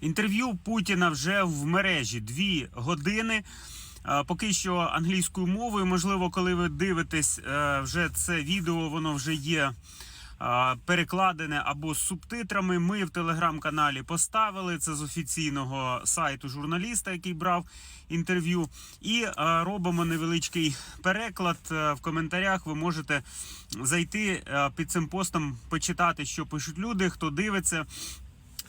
Інтерв'ю Путіна вже в мережі дві години. Поки що англійською мовою. Можливо, коли ви дивитесь е, вже це відео, воно вже є перекладене або з субтитрами. Ми в телеграм-каналі поставили це з офіційного сайту журналіста, який брав інтерв'ю. І е, робимо невеличкий переклад. Е, В коментарях ви можете зайти під цим постом, почитати, що пишуть люди, хто дивиться.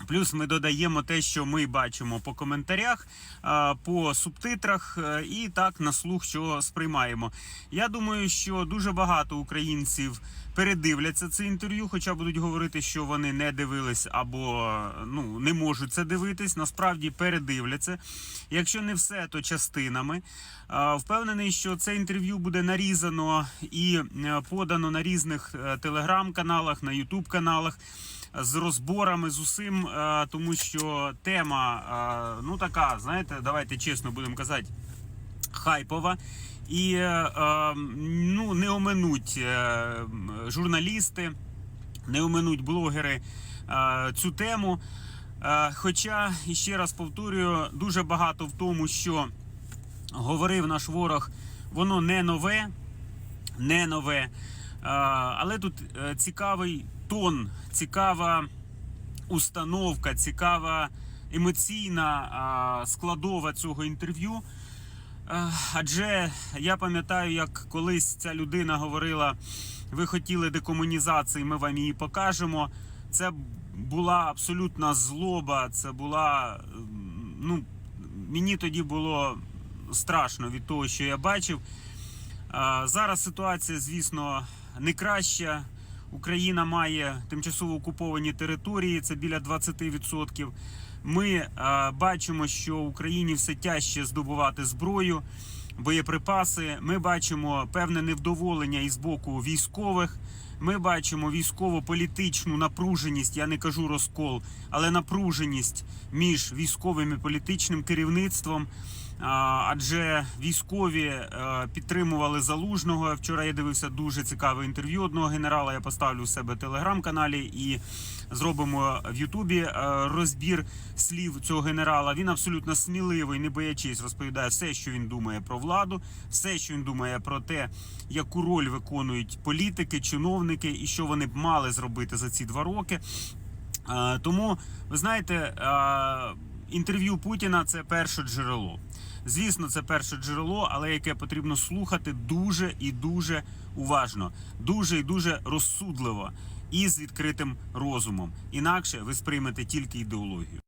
Плюс ми додаємо те, що ми бачимо по коментарях, по субтитрах е, і так на слух, що сприймаємо. Я думаю, що дуже багато українців передивляться це інтерв'ю, хоча будуть говорити, що вони не дивились або ну не можуть це дивитись. Насправді передивляться. Якщо не все, то частинами. Впевнений, що це інтерв'ю буде нарізано і е, подано на різних е, телеграм-каналах, на ютуб каналах з розборами з усім, е, тому що тема е, ну така, знаєте, давайте чесно будемо казати, хайпова. І е, е, ну, не оминуть журналісти, не оминуть блогери цю тему. Хоча, ще раз повторюю, дуже багато в тому, що говорив наш ворог, воно не нове, не нове. Але тут цікавий тон, цікава установка, цікава емоційна складова цього інтерв'ю. Е, Адже я пам'ятаю, як колись ця людина говорила: ви хотіли декомунізації, ми вам її покажемо. Це була абсолютна злоба. Це була. Ну, мені тоді було страшно від того, що я бачив. Зараз ситуація, звісно, не краща. Україна має тимчасово окуповані території, це біля 20%. Ми а, бачимо, що Україні все тяжче здобувати зброю, боєприпаси. Ми бачимо певне невдоволення із боку військових. Ми бачимо військово-політичну напруженість, я не кажу розкол, але напруженість між військовим і політичним керівництвом. Адже військові е, підтримували залужного. Вчора я дивився дуже цікаве інтерв'ю одного генерала. Я поставлю у себе телеграм-каналі і зробимо в Ютубі е, розбір слів цього генерала. Він абсолютно сміливий, не боячись, розповідає все, що він думає про владу, все, що він думає про те, яку роль виконують політики, чиновники і що вони б мали зробити за ці два роки. Е, Тому ви знаєте, е, інтерв'ю Путіна це перше джерело. Звісно, це перше джерело, але яке потрібно слухати дуже і дуже уважно, дуже і дуже розсудливо і з відкритим розумом. Інакше ви сприймете тільки ідеологію.